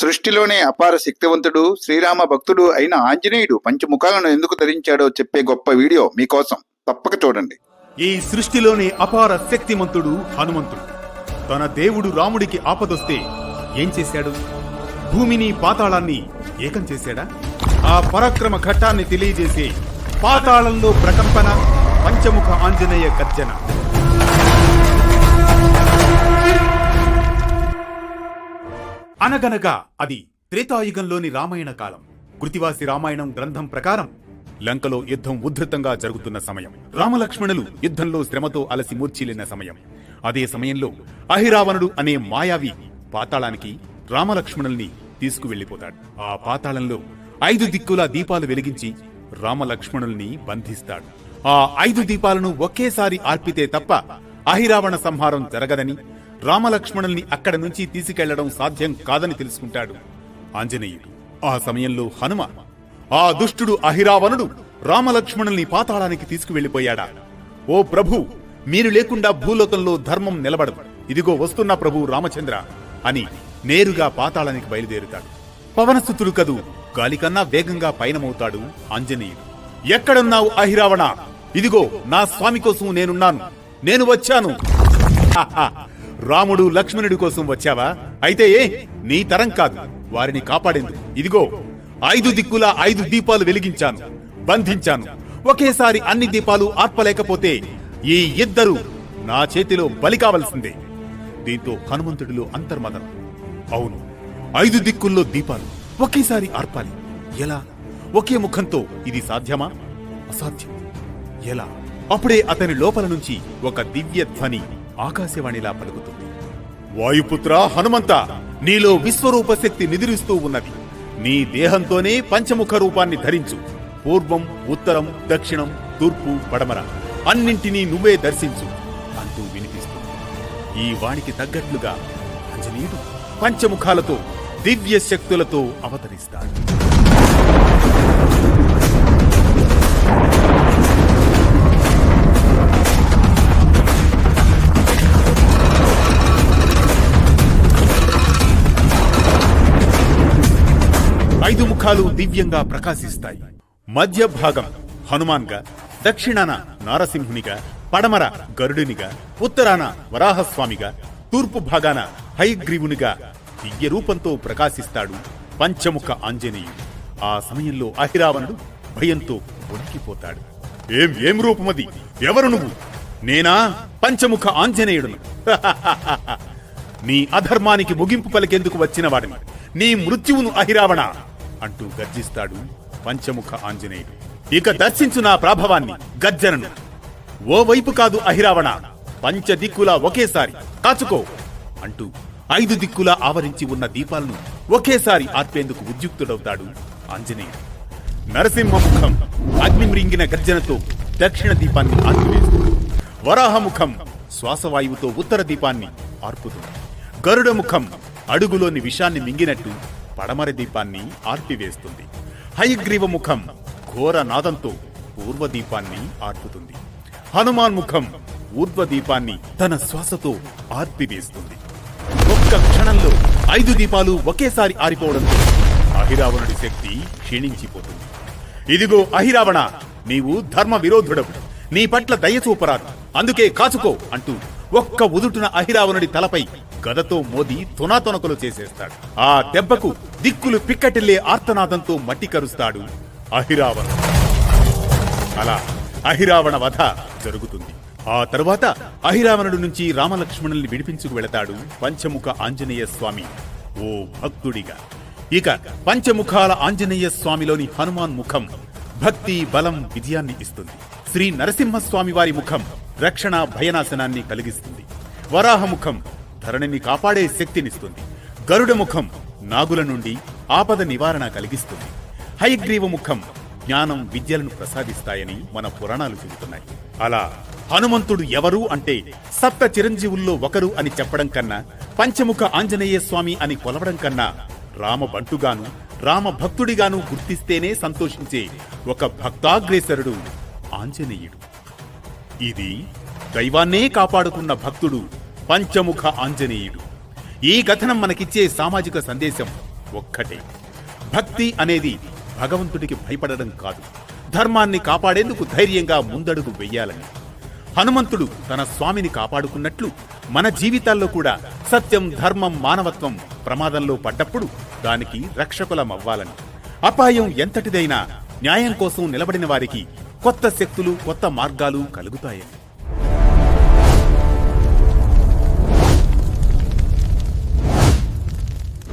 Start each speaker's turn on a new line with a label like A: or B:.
A: సృష్టిలోనే అపార శక్తివంతుడు శ్రీరామ భక్తుడు అయిన ఆంజనేయుడు పంచముఖాలను ఎందుకు ధరించాడో చెప్పే గొప్ప వీడియో మీకోసం. తప్పక చూడండి.
B: ఈ సృష్టిలోని అపార శక్తిమంతుడు హనుమంతుడు. తన దేవుడు రాముడికి ఆపదొస్తే ఏం చేశాడు? భూమిని పాతాళాన్ని ఏకం చేశాడా? ఆ పరాక్రమ ఘట్టాన్ని తెలియజేసే పాతాళంలో ప్రకంపన పంచముఖ ఆంజనేయ గర్జన. అనగనగా అది త్రేతాయుగంలోని రామాయణ కాలం. కృతివాసి రామాయణం గ్రంథం ప్రకారం లంకలో యుద్ధం ఉద్ధృతంగా జరుగుతున్న సమయం. రామలక్ష్మణులు యుద్ధంలో శ్రమతో అలసి మూర్చిల్లిన సమయం. అదే సమయంలో అహిరావణుడు అనే మాయావి పాతాళానికి రామలక్ష్మణుల్ని తీసుకువెళ్ళిపోతాడు ఆ పాతాళంలో ఐదు దిక్కుల దీపాలు వెలిగించి రామలక్ష్మణుల్ని బంధిస్తాడు. ఆ ఐదు దీపాలను ఒకేసారి ఆర్పితే తప్ప అహిరావణ సంహారం జరగదని రామలక్ష్మణుల్ని అక్కడి నుంచి తీసుకెళ్ళడం సాధ్యం కాదని తెలుసుకుంటాడు. ఆంజనేయుడు ఆ సమయంలో హనుమ ఆ దుష్టుడు అహిరావణుడు రామలక్ష్మణుల్ని పాతాళానికి తీసుకువెళ్ళిపోయాడా ఓ ప్రభు మీరు లేకుండా భూలోకంలో ధర్మం నిలబడదు. ఇదిగో వస్తున్న ప్రభు రామచంద్ర అని నేరుగా పాతాళానికి బయలుదేరుతాడు. పవనస్థుతుడు కదు గాలికన్నా వేగంగా పయనమవుతాడు ఆంజనేయుడు. ఎక్కడున్నావు అహిరావణ? ఇదిగో నా స్వామి కోసం నేనున్నాను. నేను వచ్చాను. రాముడు లక్ష్మణుడి కోసం వచ్చావా? అయితే ఏ నీ తరం కాదు. వారిని కాపాడేందుకు ఇదిగో ఐదు దిక్కుల ఐదు దీపాలు వెలిగించాను బంధించాను. ఒకేసారి అన్ని దీపాలు ఆర్పలేకపోతే ఈ ఇద్దరు నా చేతిలో బలి కావలసిందే. దీంతో హనుమంతుడిలో అంతర్మదం అవును ఐదు దిక్కుల్లో దీపాలు ఒకేసారి ఆర్పాలి. ఎలా? ఒకే ముఖంతో ఇది సాధ్యమా? అసాధ్యం. ఎలా? అప్పుడే అతని లోపల నుంచి ఒక దివ్య ధ్వని ఆకాశవాణిలా పలుకుతుంది. వాయుపుత్ర హనుమంత నీలో విశ్వరూప శక్తి నిద్రిస్తూ ఉన్నది. నీ దేహంతోనే పంచముఖ రూపాన్ని ధరించు. పూర్వం ఉత్తరం దక్షిణం తూర్పు పడమర అన్నింటినీ నువ్వే దర్శించు అంటూ వినిపిస్తుంది. ఈ వాణికి తగ్గట్లుగా అంజనీయుడు పంచముఖాలతో దివ్య శక్తులతో అవతరిస్తాడు. ముఖాలు దివ్యంగా ప్రకాశిస్తాయి. మధ్య భాగం హనుమాన్గా దక్షిణాన నారసింహునిగా పడమర గరుడునిగా ఉత్తరాన వరాహస్వామిగా తూర్పు భాగాన హైగ్రీవునిగా దివ్య రూపంతో ప్రకాశిస్తాడు పంచముఖ ఆంజనేయుడు. ఆ సమయంలో అహిరావణుడు భయంతో వణికిపోతాడు ఏం ఏం రూపమది ఎవరు నువ్వు? నేనా? పంచముఖ ఆంజనేయుడును. నీ అధర్మానికి ముగింపు పలికేందుకు వచ్చిన వాడిని. నీ మృత్యువును అహిరావణ అంటూ గర్జిస్తాడు పంచముఖ ఆంజనేయుడు. ఇక దర్శించు నా ప్రాభవాన్ని గర్జనను. ఓ వైపు కాదు అహిరావణ పంచ దిక్కులా ఒకేసారి కాచుకో అంటూ ఐదు దిక్కులా ఆవరించి ఉన్న దీపాలను ఒకేసారి ఆర్పేందుకు ఉద్యుక్తుడవుతాడు ఆంజనేయుడు. నరసింహముఖం అగ్నిమ్రింగిన గర్జనతో దక్షిణ దీపాన్ని ఆర్పివేస్తుంది వరాహముఖం శ్వాసవాయువుతో ఉత్తర దీపాన్ని ఆర్పుతుంది. గరుడ ముఖం అడుగులోని విషాన్ని మింగినట్టు పడమర దీపాన్ని ఆర్పివేస్తుంది. హయగ్రీవ ముఖం ఘోర నాదంతో పూర్వ దీపాన్ని ఆర్పుతుంది. హనుమాన్ ముఖం ఊర్ధ్వదీపాన్ని తన శ్వాసతో ఆర్పివేస్తుంది. ఒక్క క్షణంలో ఐదు దీపాలు ఒకేసారి ఆరిపోవడంతో అహిరావణుడి శక్తి క్షీణించిపోతుంది. ఇదిగో అహిరావణ నీవు ధర్మ విరోధుడవు నీ పట్ల దయ చూపరాదు. అందుకే కాచుకో అంటూ ఒక్క ఉదుటున అహిరావణుడి తలపై గదతో మోదీ తునాతునకలు చేసేస్తాడు. ఆ దెబ్బకు దిక్కులు పిక్కటిల్లే ఆర్తనాదంతో మట్టి కరుస్తాడు అహిరావణ. అలా అహిరావణ వధ జరుగుతుంది. ఆ తరువాత అహిరావణుడు నుంచి రామలక్ష్మణుల్ని విడిపించుకు వెళతాడు పంచముఖ ఆంజనేయ స్వామి. ఓ భక్తుడిగా. ఇక పంచముఖాల ఆంజనేయ స్వామిలోని హనుమాన్ ముఖం భక్తి బలం విజయాన్ని ఇస్తుంది. శ్రీ నరసింహస్వామి వారి ముఖం రక్షణ భయనాశనాన్ని కలిగిస్తుంది. వరాహ ముఖం ధరణిని కాపాడే శక్తినిస్తుంది. గరుడ ముఖం నాగుల నుండి ఆపద నివారణ కలిగిస్తుంది. హయగ్రీవ ముఖం జ్ఞానం విద్యలను ప్రసాదిస్తాయని మన పురాణాలు చెబుతున్నాయి. అలా హనుమంతుడు ఎవరు అంటే సప్త చిరంజీవుల్లో ఒకరు అని చెప్పడం కన్నా పంచముఖ ఆంజనేయ స్వామి అని కొలవడం కన్నా రామ బంటుగాను రామ భక్తుడిగాను గుర్తిస్తేనే సంతోషించే ఒక భక్తాగ్రేసరుడు ఆంజనేయుడు. ఇది దైవాన్నే కాపాడుకున్న భక్తుడు పంచముఖ ఆంజనేయుడు. ఈ కథనం మనకిచ్చే సామాజిక సందేశం ఒక్కటే. భక్తి అనేది భగవంతుడికి భయపడడం కాదు. ధర్మాన్ని కాపాడేందుకు ధైర్యంగా ముందడుగు వెయ్యాలని హనుమంతుడు తన స్వామిని కాపాడుకున్నట్లు మన జీవితాల్లో కూడా సత్యం ధర్మం మానవత్వం ప్రమాదంలో పడ్డప్పుడు దానికి రక్షకులమవ్వాలని. అపాయం ఎంతటిదైనా న్యాయం కోసం నిలబడిన వారికి కొత్త శక్తులు కొత్త మార్గాలు కలుగుతాయని.